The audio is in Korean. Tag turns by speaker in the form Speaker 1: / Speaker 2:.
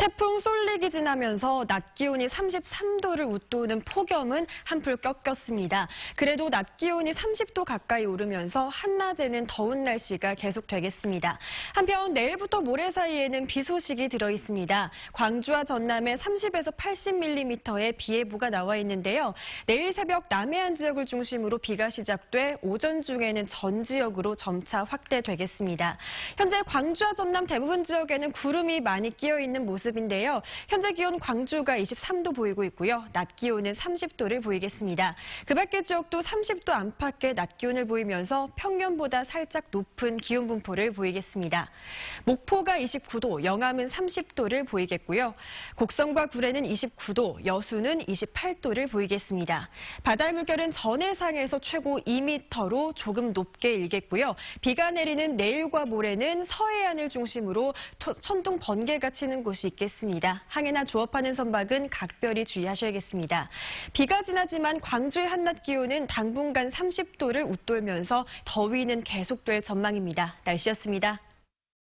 Speaker 1: 태풍 쏠릭이 지나면서 낮 기온이 33도를 웃도는 폭염은 한풀 꺾였습니다. 그래도 낮 기온이 30도 가까이 오르면서 한낮에는 더운 날씨가 계속되겠습니다. 한편 내일부터 모레 사이에는 비 소식이 들어 있습니다. 광주와 전남에 30에서 80mm의 비 예보가 나와 있는데요. 내일 새벽 남해안 지역을 중심으로 비가 시작돼 오전 중에는 전 지역으로 점차 확대되겠습니다. 현재 광주와 전남 대부분 지역에는 구름이 많이 끼어 있는 모습 인데요. 현재 기온 광주가 23도 보이고 있고요. 낮 기온은 30도를 보이겠습니다. 그 밖의 지역도 30도 안팎의 낮 기온을 보이면서 평년보다 살짝 높은 기온 분포를 보이겠습니다. 목포가 29도, 영암은 30도를 보이겠고요. 곡성과 구례는 29도, 여수는 28도를 보이겠습니다. 바다의 물결은 전해상에서 최고 2m로 조금 높게 일겠고요. 비가 내리는 내일과 모레는 서해안을 중심으로 토- 천둥 번개가 치는 곳이 있겠습니다. 항해나 조업하는 선박은 각별히 주의하셔야겠습니다. 비가 지나지만 광주의 한낮 기온은 당분간 30도를 웃돌면서 더위는 계속될 전망입니다. 날씨였습니다.